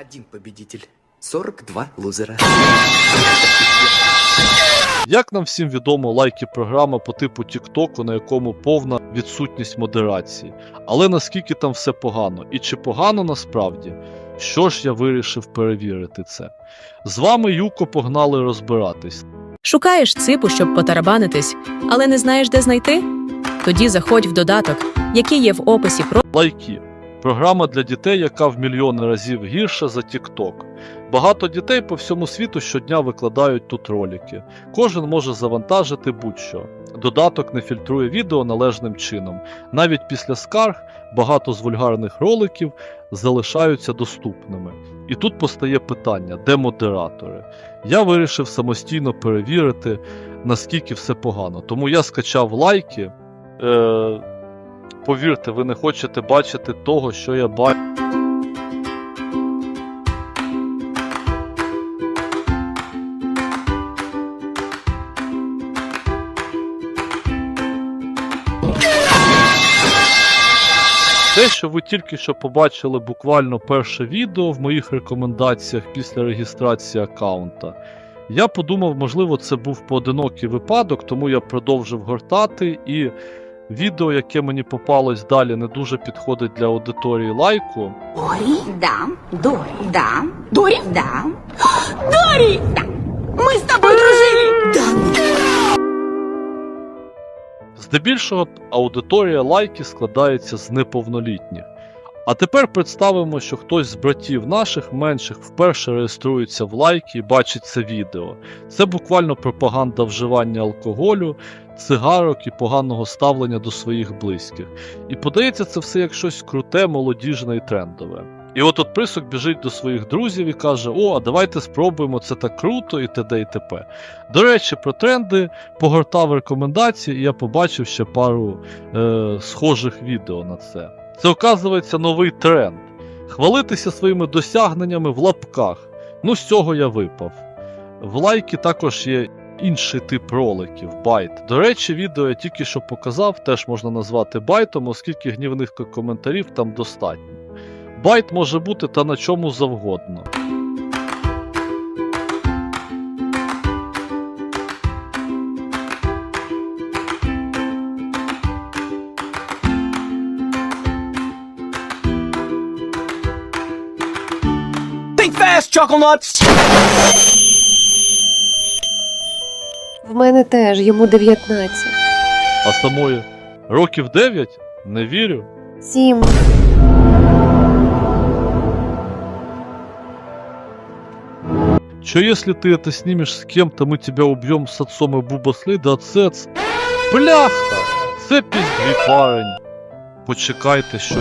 Один победитель, 42 лузера. Як нам всім відомо, лайки програма по типу Тіктоку, на якому повна відсутність модерації. Але наскільки там все погано? І чи погано насправді? Що ж я вирішив перевірити це? З вами Юко погнали розбиратись. Шукаєш ципу, щоб потарабанитись, але не знаєш, де знайти? Тоді заходь в додаток, який є в описі про Лайки. Програма для дітей, яка в мільйони разів гірша за TikTok. Багато дітей по всьому світу щодня викладають тут ролики. Кожен може завантажити будь-що. Додаток не фільтрує відео належним чином. Навіть після скарг багато з вульгарних роликів залишаються доступними. І тут постає питання, де модератори? Я вирішив самостійно перевірити, наскільки все погано. Тому я скачав лайки. Е- Повірте, ви не хочете бачити того, що я бачу. Те, що ви тільки що побачили буквально перше відео в моїх рекомендаціях після реєстрації аккаунта, я подумав, можливо, це був поодинокий випадок, тому я продовжив гортати і відео, яке мені попалось далі, не дуже підходить для аудиторії лайку. Дорі? Да. Дорі? Да. Дорі? Да. Дорі! Да. Ми з тобою дружили! Да. Здебільшого аудиторія лайки складається з неповнолітніх. А тепер представимо, що хтось з братів наших менших вперше реєструється в лайки і бачить це відео. Це буквально пропаганда вживання алкоголю, цигарок і поганого ставлення до своїх близьких. І подається це все як щось круте, молодіжне і трендове. І от от присок біжить до своїх друзів і каже: О, а давайте спробуємо, це так круто, і т.д. і т.п. До речі, про тренди погортав рекомендації, і я побачив ще пару е, схожих відео на це. Це оказується новий тренд. Хвалитися своїми досягненнями в лапках. Ну, з цього я випав. В лайки також є інший тип роликів байт. До речі, відео я тільки що показав, теж можна назвати байтом, оскільки гнівних коментарів там достатньо. Байт може бути та на чому завгодно. Think fast, Chuckle Nuts! В мене теж йому 19. А самої років 9? Не вірю. Сім. Че если ты это снимешь с кем-то, мы тебя убьем с отцом и Бубасли, да отец. Бляха! Це піздві парень. Почекайте, що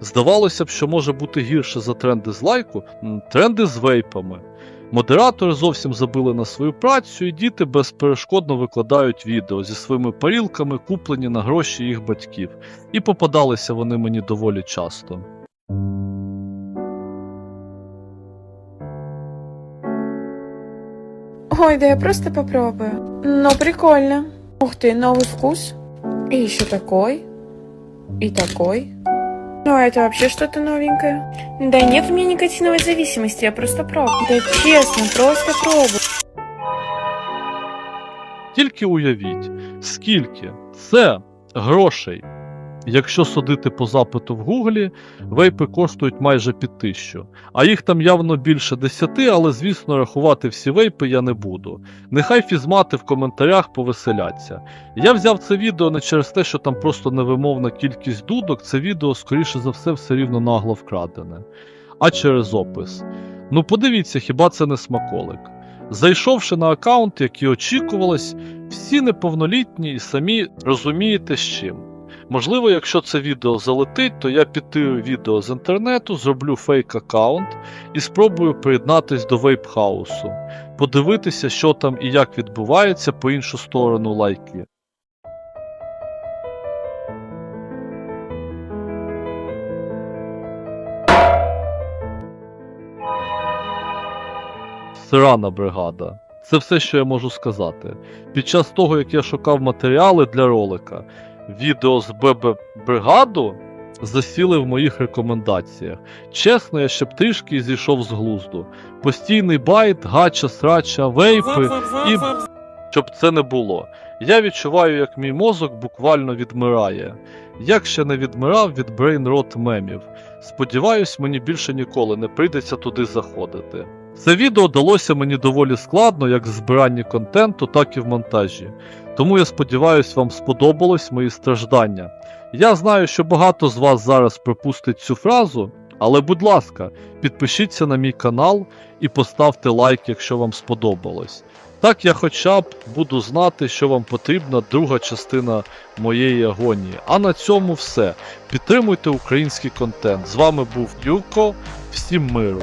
Здавалося б, що може бути гірше за тренди з лайку, тренди з вейпами. Модератори зовсім забили на свою працю, і діти безперешкодно викладають відео зі своїми парілками, куплені на гроші їх батьків. І попадалися вони мені доволі часто. Ой, да я просто попробую. Ну, прикольно. Ух ты, новый вкус. И еще такой. И такой. Ну, а это вообще что-то новенькое. Да нет у меня никотиновой зависимости, я просто пробую. Да честно, просто пробую. Тільки уявіть, скільки це грошей. Якщо судити по запиту в Гуглі, вейпи коштують майже під тисячу. А їх там явно більше десяти, але звісно рахувати всі вейпи я не буду. Нехай фізмати в коментарях повеселяться. Я взяв це відео не через те, що там просто невимовна кількість дудок, це відео, скоріше за все, все рівно нагло вкрадене. А через опис. Ну подивіться, хіба це не смаколик. Зайшовши на аккаунт, як і очікувалось, всі неповнолітні і самі розумієте з чим. Можливо, якщо це відео залетить, то я підтирю відео з інтернету, зроблю фейк аккаунт і спробую приєднатись до вейпхаусу, подивитися, що там і як відбувається по іншу сторону лайки. Срана бригада. Це все, що я можу сказати. Під час того, як я шукав матеріали для ролика, відео з ББ бригаду засіли в моїх рекомендаціях. Чесно, я ще б трішки зійшов з глузду. Постійний байт, гача, срача, вейпи і щоб це не було. Я відчуваю, як мій мозок буквально відмирає. Як ще не відмирав від брейнрот мемів. Сподіваюсь, мені більше ніколи не прийдеться туди заходити. Це відео далося мені доволі складно як в збиранні контенту, так і в монтажі. Тому я сподіваюся, вам сподобалось мої страждання. Я знаю, що багато з вас зараз пропустить цю фразу, але будь ласка, підпишіться на мій канал і поставте лайк, якщо вам сподобалось. Так я хоча б буду знати, що вам потрібна друга частина моєї агонії. А на цьому все. Підтримуйте український контент. З вами був Юрко. Всім миру!